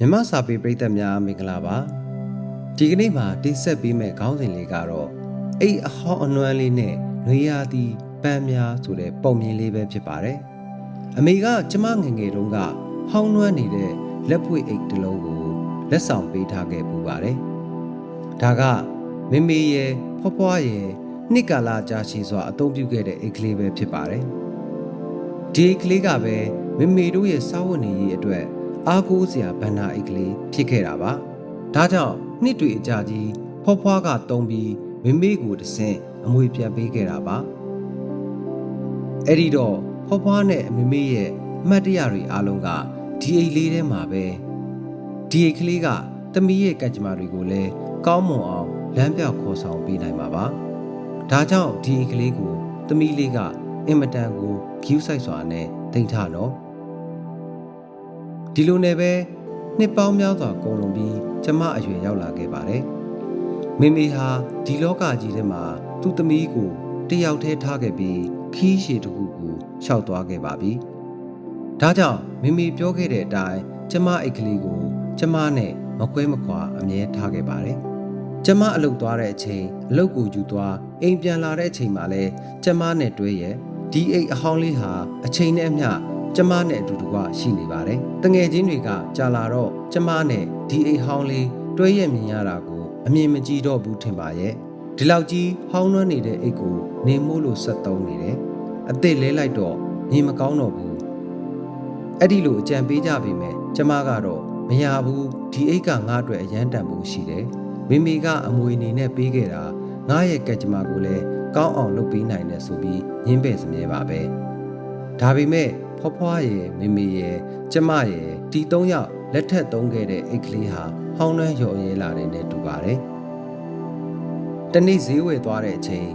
မြမစာပေပရိသတ်များမင်္ဂလာပါဒီကနေ့မှာတင်ဆက်ပေးမယ့်ခေါင်းစဉ်လေးကတော့အိတ်အဟောင်းအနွမ်းလေးနဲ့နွေရာသီပန်းများဆိုတဲ့ပုံမြင်လေးပဲဖြစ်ပါတယ်အမေကကျမငယ်ငယ်တုန်းကဟောင်းနွမ်းနေတဲ့လက်ဖွေအိတ်တစ်လုံးကိုလက်ဆောင်ပေးထားခဲ့ပူပါတယ်ဒါကမေမေရဲ့ဖွားဖွားရဲ့နှစ်ကာလကြာရှည်စွာအသုံးပြုခဲ့တဲ့အိတ်ကလေးပဲဖြစ်ပါတယ်ဒီအိတ်ကလေးကပဲမေမေတို့ရဲ့စာဝတ်နေရေးအတွက် အားကိုးစရာဗန္နာအိတ်ကလေးဖြစ်ခဲ့တာပါ။ဒါကြောင့်နှစ်တွေအကြာကြီးဖွားဖွားကတုံးပြီးမိမိကိုတဆင့်အမွေပြန်ပေးခဲ့တာပါ။အဲ့ဒီတော့ဖွားဖွားနဲ့အမေမေရဲ့အမှတ်တရတွေအားလုံးကဒီအိတ်လေးထဲမှာပဲဒီအိတ်ကလေးကတမီးရဲ့ကံကြမ္မာတွေကိုလည်းကောင်းမွန်အောင်လမ်းပြောက်ခေါ်ဆောင်ပေးနိုင်မှာပါ။ဒါကြောင့်ဒီအိတ်ကလေးကိုတမီးလေးကအင်မတန်ကိုဂယူးဆိုင်စွာနဲ့တင်ထားတော့ ဒီလိုနဲ့ပဲနှစ်ပေါင်းများစွာကုန်လွန်ပြီးကျမအရွယ်ရောက်လာခဲ့ပါတယ်။မိမိဟာဒီလောကကြီးထဲမှာသူ့သမီးကိုတယောက်တည်းထားခဲ့ပြီးခီးရှည်တစ်ခုကိုရှောက်သွားခဲ့ပါပြီ။ဒါကြောင့်မိမိပြောခဲ့တဲ့အတိုင်းကျမအိတ်ကလေးကိုကျမနဲ့မခွဲမခွာအမြဲထားခဲ့ပါတယ်။ကျမအလုပ်သွားတဲ့အချိန်အလုပ်ကိုယူသွားအိမ်ပြန်လာတဲ့အချိန်မှာလဲကျမနဲ့တွဲရဲ့ဒီအိတ်အဟောင်းလေးဟာအချိန်နဲ့အမျှ ကျမနဲ့အတူတူကရှိနေပါတယ်။တငယ်ချင်းတွေကကြာလာတော့ကျမနဲ့ဒီအိတ်ဟောင်းလေးတွဲရမြင်ရတာကိုအမြင်မကြည့်တော့ဘူးထင်ပါရဲ့။ဒီလောက်ကြီးဟောင်းနှွမ်းနေတဲ့အိတ်ကိုနေမိုးလို့ဆက်သုံးနေတယ်။အစ်စ်လဲလိုက်တော့မြင်မကောင်းတော့ဘူး။အဲ့ဒီလိုအကြံပေးကြပေမဲ့ကျမကတော့မရဘူးဒီအိတ်ကငါ့အတွက်အရန်တန်ဖို့ရှိတယ်။မိမိကအမွေအနေနဲ့ပေးခဲ့တာငါရဲ့ကက်ကျမကိုလည်းကောင်းအောင်လုပ်ပေးနိုင်တယ်ဆိုပြီးညင်းပယ်စမြဲပါပဲ။ဒါပေမဲ့ ဖွားဖွားရဲ့မေမေရဲ့ကျမရဲ့ဒီ၃ယောက်လက်ထက်သုံးခဲ့တဲ့အိတ်ကလေးဟာဟောင်းနှမ်းရော်ရဲလာတဲ့နဲ့တူပါတယ်။တနေ့ဈေးဝယ်သွားတဲ့အချိန်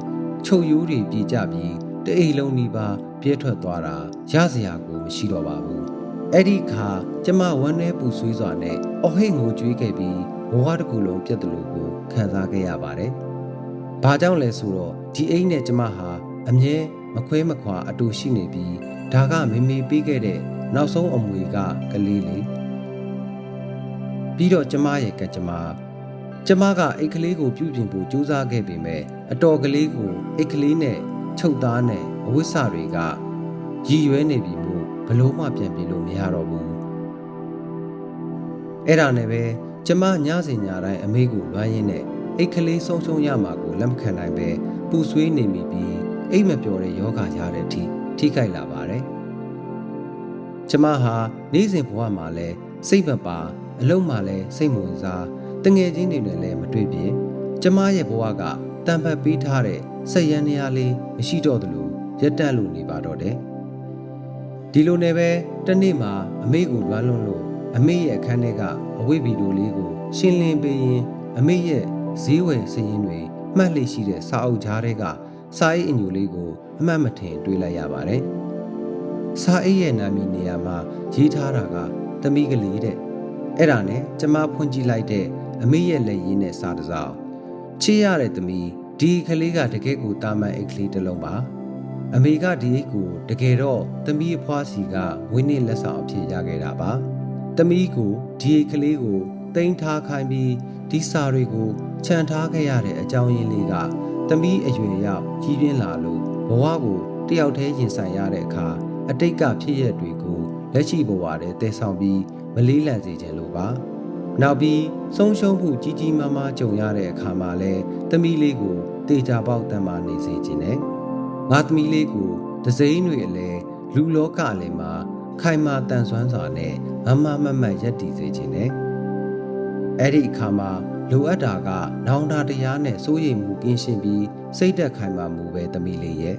ချုပ်ရိုးတွေပြေးကြပြီးတအိမ်လုံးနီးပါးပြဲထွက်သွားတာရစရာကိုမရှိတော့ပါဘူး။အဲ့ဒီခါကျမဝမ်းထဲပူဆွေးစွာနဲ့အဟိတ်ငိုကြွေးခဲ့ပြီးဘဝတစ်ခုလုံးပြတ်တယ်လို့ကိုခံစားခဲ့ရပါတယ်။ဘာကြောင့်လဲဆိုတော့ဒီအိမ်နဲ့ကျမဟာ အမြဲမခွဲမခွာအတူရှိနေပြီးဒါကမေမေပေးခဲ့တဲ့နောက်ဆုံးအမွေကကလေးလေးပြီးတော့ကျမရဲ့ကကြမ္မာကျမကအိတ်ကလေးကိုပြုပြင်ဖို့ကြိုးစားခဲ့ပေမဲ့အတော်ကလေးကိုအိတ်ကလေးနဲ့ချုပ်သားနဲ့အဝိဆတွေကရည်ရွယ်နေပြီမို့ဘလို့မှပြန်ပြင်လို့မရတော့ဘူးအဲ့ဒါနဲ့ပဲကျမညစဉ်ညတိုင်းအမေကိုလွမ်းရင်းနဲ့အိတ်ကလေးဆုံးရှုံးရမှာကိုလက်မခံနိုင်ပဲပူဆွေးနေမိပြီး အိတ်မပျော်တဲ့ယောဂရတဲ့အထိထိခိုက်လာပါတယ်။ကျမဟာနေ့စဉ်ဘဝမှာလဲစိတ်မပါအလုံးမှာလဲစိတ်မဝင်စားတငယ်ချင်းတွေနဲ့လည်းမတွေ့ပြင်းကျမရဲ့ဘဝကတံပတ်ပေးထားတဲ့ဆက်ရန်နေရာလေးမရှိတော့သလိုရက်တက်လို့နေပါတော့တယ်။ဒီလိုနဲ့ပဲတနေ့မှာအမေကိုလွမ်းလွန်းလို့အမေရဲ့အခန်းထဲကအဝိဗီဒိုလေးကိုရှင်းလင်းပေးရင်အမေရဲ့ဈေးဝယ်စည်ရင်းတွေမှတ်လိရှိတဲ့စာအုပ်ကြားထဲက စာအိတ်အညိုလေးကိုအမှတ်မထင်တွေးလိုက်ရပါတယ်။စာအိတ်ရဲ့နာမည်နေရာမှာရေးထားတာကသမီးကလေးတဲ့။အဲ့ဒါနဲ့ကျမဖွင့်ကြည့်လိုက်တဲ့အမေရဲ့လက်ရင်းနဲ့စာတစ်စောင်ချစ်ရတဲ့သမီးဒီကလေးကတကယ်ကိုတာမန်အိတ်ကလေးတစ်လုံးပါ။အမေကဒီအိတ်ကိုတကယ်တော့သမီးအဖွားစီကဝင်းနေလက်ဆောင်အဖြစ်ရခဲ့တာပါ။သမီးကိုဒီအိတ်ကလေးကိုတင်ထားခိုင်းပြီးဒီစာတွေကို ခြံထားခဲ့ရတဲ့အကြောင်းရင်းလေးကသမီးအရွယ်ရောက်ကြီးပြင်းလာလို့ဘဝကိုတယောက်တည်းရင်ဆိုင်ရတဲ့အခါအတိတ်ကဖြစ်ရတွေကိုလက်ရှိဘဝထဲတည်ဆောင်ပြီးမလေးလံစေခြင်းလို့ပါနောက်ပြီးဆုံးရှုံးမှုကြီးကြီးမားမားကြုံရတဲ့အခါမှာလဲသမီးလေးကိုတေချာပေါက်တမ်းမာနေစေခြင်းနဲ့ငါသမီးလေးကိုဒစိမ့်တွေအလဲလူလောကအလဲမှာခိုင်မာတန်ဆွမ်းစွာနဲ့မမမမတ်ရက်တည်စေခြင်းနဲ့အဲ့ဒီအခါမှာ လိုအပ်တာကနောင်တတရားနဲ့စိုးရိမ်မှုကင်းရှင်းပြီးစိတ်သက်ခိုင်မာမှုပဲသမီးလေးရဲ့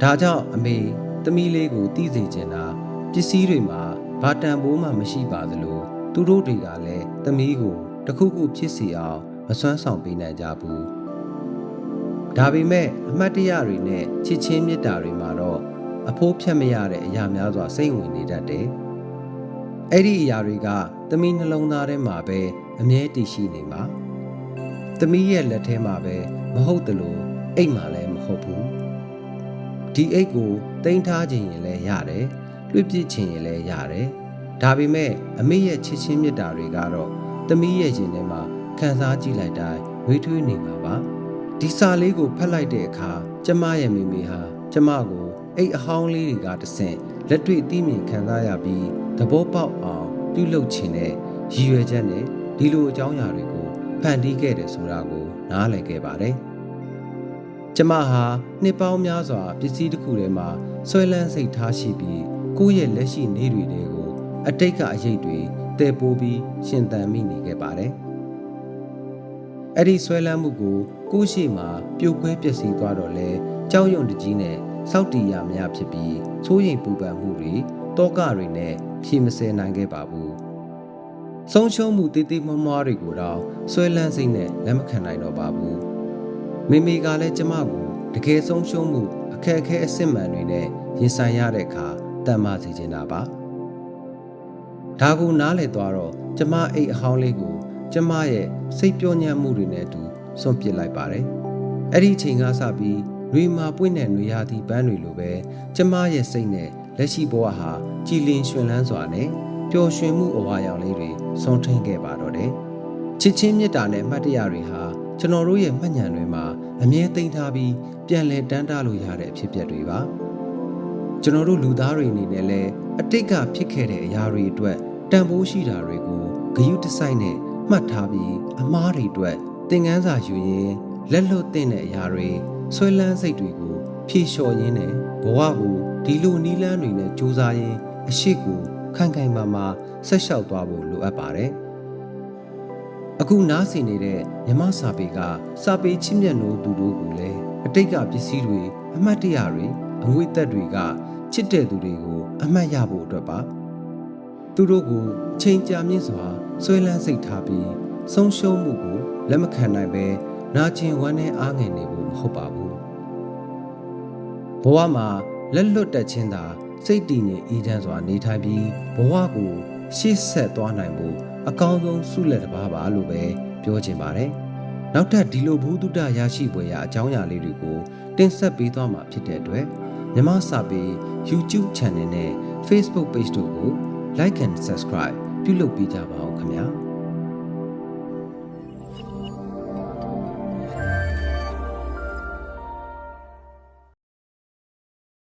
ဒါကြောင့်အမေသမီးလေးကိုတည်စေချင်တာပစ္စည်းတွေမှာဘာတန်ဖိုးမှမရှိပါသလိုသူတို့တွေကလည်းသမီးကိုတခုခုဖြစ်စီအောင်မစွမ်းဆောင်ပေးနိုင်ကြဘူးဒါပေမဲ့အမတ်တရတွေနဲ့ချစ်ချင်းမေတ္တာတွေမှာတော့အဖိုးဖြတ်မရတဲ့အရာများစွာစိတ်ဝင်နေတတ်တယ်အဲ့ဒီအရာတွေကသမီးနှလုံးသားထဲမှာပဲ အမြဲတည်ရှိနေမှာသမီးရဲ့လက်ထဲမှာပဲမဟုတ်တလို့အိတ်မှာလည်းမဟုတ်ဘူးဒီအိတ်ကိုတင်ထားခြင်းရင်လည်းရတယ်လွှတ်ပစ်ခြင်းရင်လည်းရတယ်ဒါပေမဲ့အမေရဲ့ချစ်ချင်းမြတ်တာတွေကတော့သမီးရဲ့ရင်ထဲမှာခံစားကြည့်လိုက်တိုင်းဝေးထွေးနေမှာပါဒီစာလေးကိုဖတ်လိုက်တဲ့အခါကျမရဲ့မိမိဟာကျမကိုအိတ်အဟောင်းလေးတွေကတဆင့်လက်တွေ့သိမြင်ခံစားရပြီးသဘောပေါက်အောင်ပြုလုပ်ခြင်းနဲ့ရည်ရွယ်ချက်နဲ့ ဒီလိုအကြောင်းအရာတွေကိုဖန်တီးခဲ့တယ်ဆိုတာကို နားလည်ခဲ့ပါတယ်ကျမဟာနှစ်ပေါင်းများစွာပစ္စည်းတစ်ခုထဲမှာဆွဲလန်းစိတ်ထားရှိပြီးကိုယ့်ရဲ့လက်ရှိနေတွေတွေကိုအတိတ်ကအရေးတွေတည်ပိုးပြီးရှင်သန်မိနေခဲ့ပါတယ်။အဲ့ဒီဆွဲလန်းမှုကိုကိုယ့်ရှိမှပြိုကွဲပျက်စီးသွားတော့လဲကြောက်ရွံ့တကြီးနဲ့စောက်တီရမရဖြစ်ပြီးသိုးရင်ပူပန်မှုတွေတောကတွေနဲ့ဖြေမစဲနိုင်ခဲ့ပါဘူး။ ဆုံးရှုံးမှုတေးသေးမွှားမွှားတွေကိုတော့ဆွဲလန်းစိတ်နဲ့လက်မခံနိုင်တော့ပါဘူး။မိမိကလည်းကျမကိုတကယ်ဆုံးရှုံးမှုအခက်အခဲအစစ်မှန်တွေနဲ့ရင်ဆိုင်ရတဲ့အခါတန်မာစေချင်တာပါ။ဒါကိုနားလည်သွားတော့ကျမအိတ်အဟောင်းလေးကို ကျမရဲ့စိတ်ပြောညံ့မှုတွေနဲ့အတူစွန့်ပစ်လိုက်ပါတယ်။အဲ့ဒီအချိန်ကစပြီးရွေမာပွင့်တဲ့နွေရာသီပန်းတွေလိုပဲကျမရဲ့စိတ်နဲ့လက်ရှိဘဝဟာကြည်လင်ရွှင်လန်းစွာနဲ့ ပျော်ရွှင်မှုအဝါရောင်လေးတွေဆုံးထိန်ခဲ့ပါတော့တယ်။ချစ်ချင်းမြတ်တာနဲ့မှတ်တရတွေဟာကျွန်တော်တို့ရဲ့မှတ်ဉာဏ်တွေမှာအမြဲသိမ်းထားပြီးပြန်လည်တန်းတားလို့ရတဲ့အဖြစ်အပျက်တွေပါ။ကျွန်တော်တို့လူသားတွေအနေနဲ့လည်းအတိတ်ကဖြစ်ခဲ့တဲ့အရာတွေအတွက်တန်ဖိုးရှိတာတွေကိုဂယုတစိုက်နဲ့မှတ်ထားပြီးအမားတွေအတွက်သင်ခန်းစာယူရင်းလက်လွတ်တဲ့အရာတွေဆွဲလန်းစိတ်တွေကိုဖြေလျှော်ရင်းနဲ့ဘဝကိုဒီလိုနီးလန်းတွေနဲ့စူးစမ်းရင်းအရှိကို ခိုင်ခိုင်မာမာဆက်လျှောက်သွားဖို့လိုအပ်ပါတယ်။အခုနားဆင်နေတဲ့မြမစာပေကစာပေချင်းမြတ်နိုးသူတို့ကိုလည်းအတိတ်ကပစ္စည်းတွေအမှတ်တရတွေအငွေသက်တွေကချစ်တဲ့သူတွေကိုအမှတ်ရဖို့အတွက်ပါ။သူတို့ကိုချိန်ကြာမြင့်စွာဆွဲလန်းစိတ်ထားပြီးဆုံးရှုံးမှုကိုလက်မခံနိုင်ပဲနာကျင်ဝမ်းနဲ့အားငယ်နေဖို့မဟုတ်ပါဘူးဘဝမှာလက်လွတ်တက်ခြင်းသာ စိတ်တည်ငြိမ်အေးချမ်းစွာနေထိုင်ပြီးဘဝကိုရှေ့ဆက်သွားနိုင်ဖို့အကောင်းဆုံးဆုလက်တစ်ပါးပါလို့ပဲပြောချင်ပါတယ်နောက်ထပ်ဒီလိုဘူးတုဒရရှိပွဲရာအကြောင်းအရာလေးတွေကိုတင်ဆက်ပေးသွားမှာဖြစ်တဲ့အတွက်မြမစာပေ YouTube Channel နဲ့ Facebook Page တို့ကို Like and Subscribe ပြုလုပ်ပေးကြပါဦးခင်ဗျာ